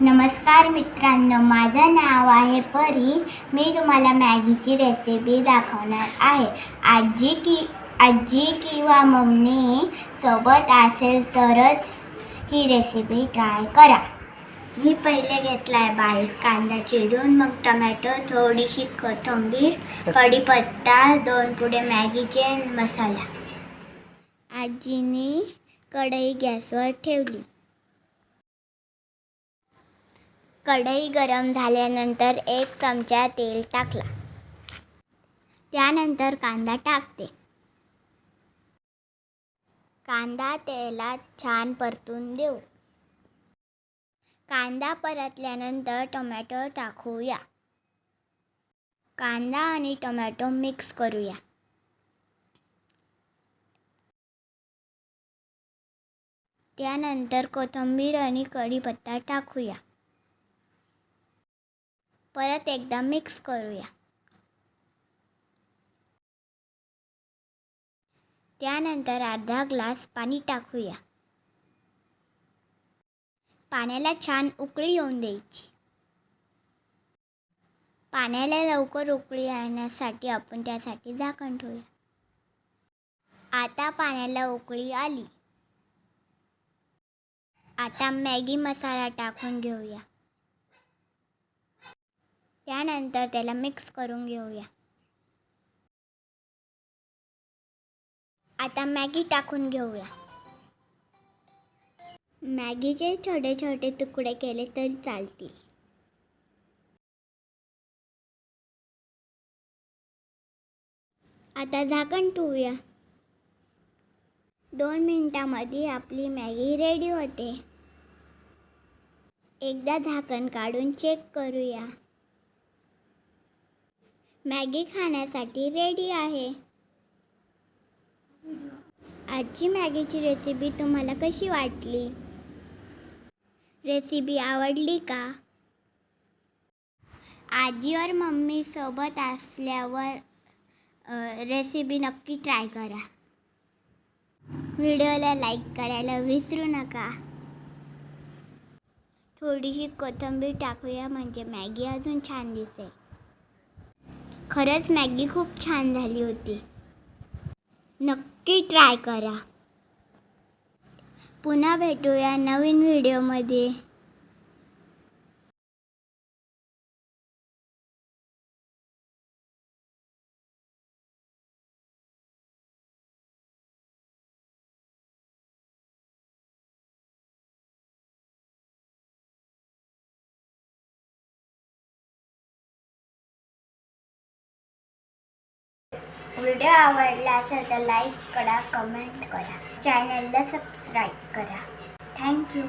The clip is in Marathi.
नमस्कार मित्रांनो माझं नाव आहे परी. मी तुम्हाला मॅगीची रेसिपी दाखवणार आहे. आजी की आजी किंवा मम्मी सोबत असेल तरच ही रेसिपी ट्राय करा. मी पहिले घेतला आहे बारीक कांदा चिरून मग टमॅटो थोडीशी कोथिंबीर कढीपत्ता दोन पुढे मॅगीचे मसाला. आजीने कढई गॅसवर ठेवली. कढई गरम झाल्यानंतर एक चमचा तेल टाकला. त्यानंतर कांदा टाकते. कांदा तेलात छान परतून देऊ. कांदा परतल्यानंतर टोमॅटो टाकूया. कांदा आणि टोमॅटो मिक्स करूया. त्यानंतर कोथिंबीर आणि कढीपत्ता टाकूया. परत एकदा मिक्स करूया. त्यानंतर अर्धा ग्लास पाणी टाकूया. पाण्याला छान उकळी येऊन द्यायची. पाण्याला लवकर उकळी आणण्यासाठी आपण त्यासाठी झाकण ठेवूया. आता पाण्याला उकळी आली. आता मॅगी मसाला टाकून घेऊया. त्यानंतर त्याला मिक्स करून घेऊया. आता मॅगी टाकून घेऊया. मॅगीचे छोटे छोटे तुकडे केले तरी चालतील. आता झाकण ठेवूया. दोन मिनटामध्ये आपली मॅगी रेडी होते. एकदा झाकण काढून चेक करूया. मॅगी खाण्यासाठी रेडी आहे. आजची मॅगीची रेसिपी तुम्हाला कशी वाटली? रेसिपी आवडली का? आजी और मम्मी सोबत असल्यावर रेसिपी नक्की ट्राय करा. व्हिडिओला लाईक करायला विसरू नका. थोडीशी कोथिंबीर टाकूया म्हणजे मॅगी अजून छान दिसेल. खरंच मॅगी खूप छान झाली होती. नक्की ट्राय करा. पुन्हा भेटूया नवीन व्हिडिओमध्ये. व्हिडिओ आवडला असेल तर लाईक करा कमेंट करा. चॅनलला सबस्क्राईब करा. थँक्यू